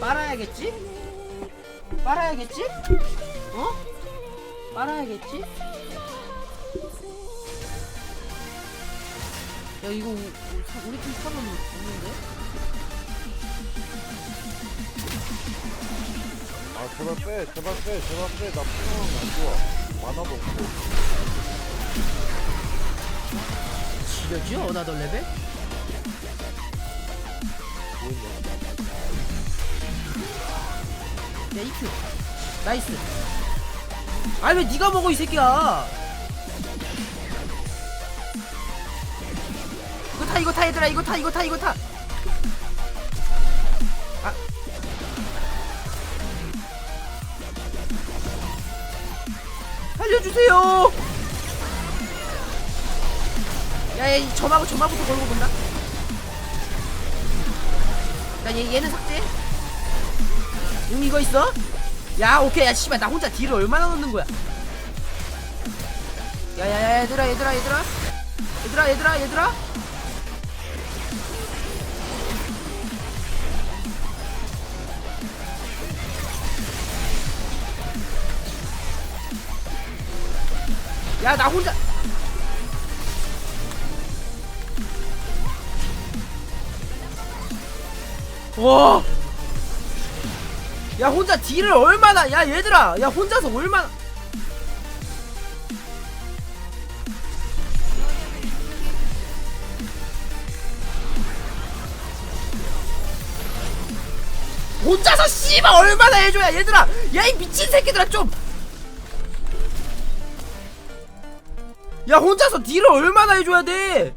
빨아야겠지? 빨아야겠지? 어? 빨아야겠지? 야 이거 우- 우- 우리 팀 탑은 없는데? 아 제발 빼 제발 빼 제발 빼나 풍요한 안 좋아. 만화도 없고. 지렸죠? 어나더 레벨? 보이네 야 이큐 나이스. 아니 왜 니가 먹어 이 새끼야? 이거 타 이거 타 얘들아. 이거 타 이거 타 이거 타 살려주세요. 야야 이 점하고 점하부터 걸고 본다. 야얘 얘는 삭제. 응 이거 있어? 야 오케이. 야 씨발 나 혼자 딜을 얼마나 넣는 거야? 야야야 얘들아 얘들아 얘들아. 얘들아 얘들아 얘들아 야 나 혼자. 와. 야 혼자 딜을 얼마나 야 얘들아. 야 혼자서 얼마나. 혼자서 씨발 얼마나 해줘야 얘들아. 야 이 미친 새끼들아 좀 야 혼자서 딜을 얼마나 해줘야 돼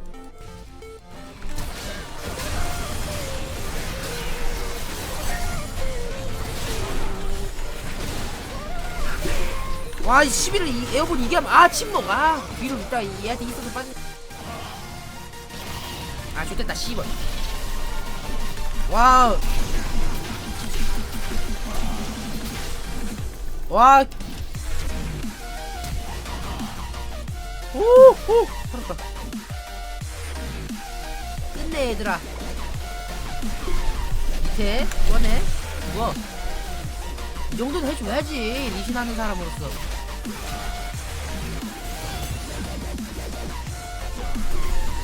와, 이 11을 이 에어본 이게 하면 아아 뒤로 있다 얘한테 있어서 빠지. 아 좋됐다 씨발. 와우. 와. 오, 오, 살았다. 끝내 얘들아. 밑에 꺼내. 뭐? 이 정도는 해줘야지 리신하는 사람으로서.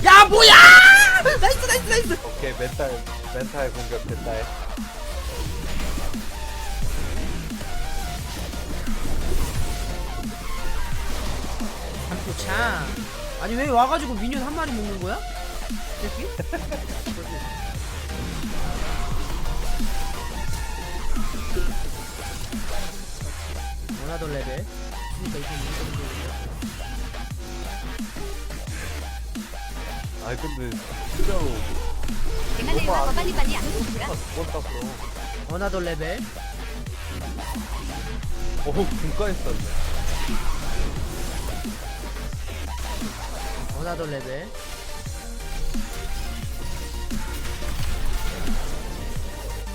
야 뭐야! 나이스 나이스 나이스. 오케이 멘탈 멘탈 공격 됐다 해 단포창. 아니 왜 와가지고 미니언 한 마리 먹는 거야? 새끼? 원하던 레벨. 그러니까 이게 이거 아니 근데 진짜로 너무 음악과 안 빨리빨리 안 보는구나. 두번 땄어 원하던 레벨. 오 분가에 쌌 네 원하던 레벨.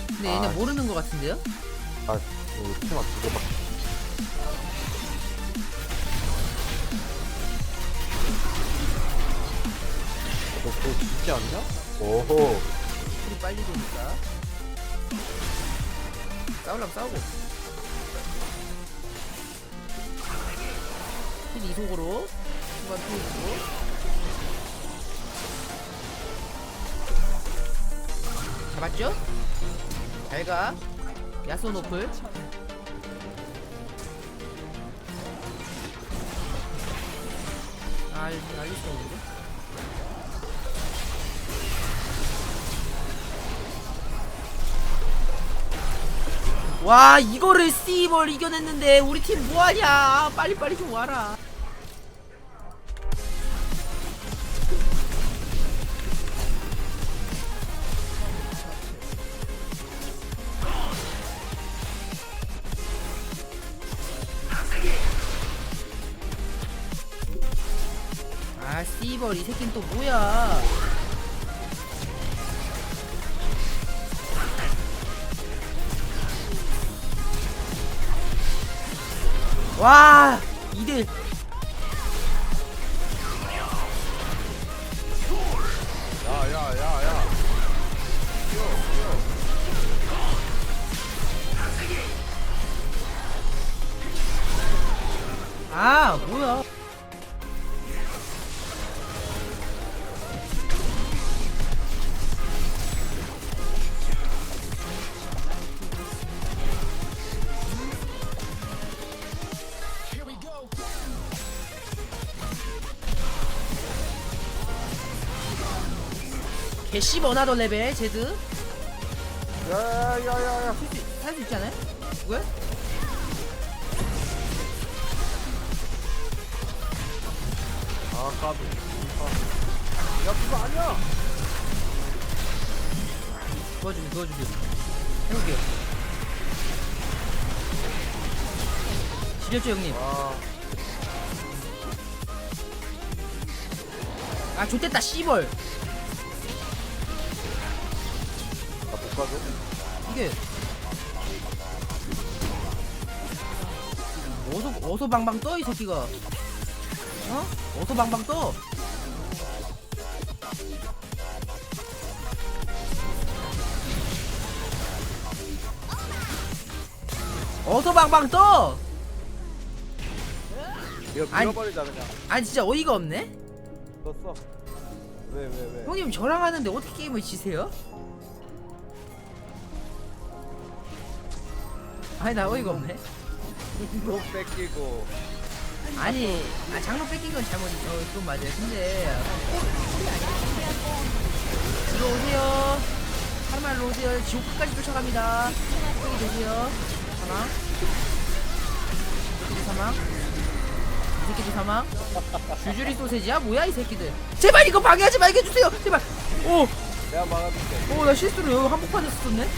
근데 얘네 아. 모르는 것 같은데요? 아 이거 치마 두 개 밖에 너 그거 죽지 않냐? 오호 풀이 빨리 도니까. 싸우려면 싸우고. 힐 이속으로. 중간 피해주고. 잡았죠? 잘 가. 야소 노플. 아, 알릴 수 없는데? 와 이거를 씨벌 이겨냈는데 우리 팀 뭐하냐 빨리빨리 좀 와라 씨벌 이 새끼는 또 뭐야? 와 2대1 야야야야. 아 뭐야 개씨 원하던 레벨 제드? 야야야야야 살수 있지 않아요? 왜? 아 까비. 야 그거 아니야. 도와주세요 도와주세요 해볼게요. 지렸죠 형님? 아. 아 좋댔다 씨벌 가줘 이게 어서 어서 방방 떠 이 새끼가 어? 어서 방방 떠 어서 방방 떠 이거 아니. 밀어버리자 그냥 아니 진짜 어이가 없네 떴어 왜왜 왜? 형님 저랑 하는데 어떻게 게임을 지세요? 아니 나 어이가 없네. 로 뺏기고. 아니 아, 장로 뺏긴 건 잘못 어 그건 맞아요. 근데 들어오세요. 할말로 오세요. 지옥 끝까지 쫓아갑니다. 여기 되세요. 사망. 이 사망. 이 새끼들 사망. 주주리 소세지야? 뭐야 이 새끼들? 제발 이거 방해하지 말게 해주세요. 제발. 오오나 내가 막아줄게. 실수로 여기 한복판에 썼네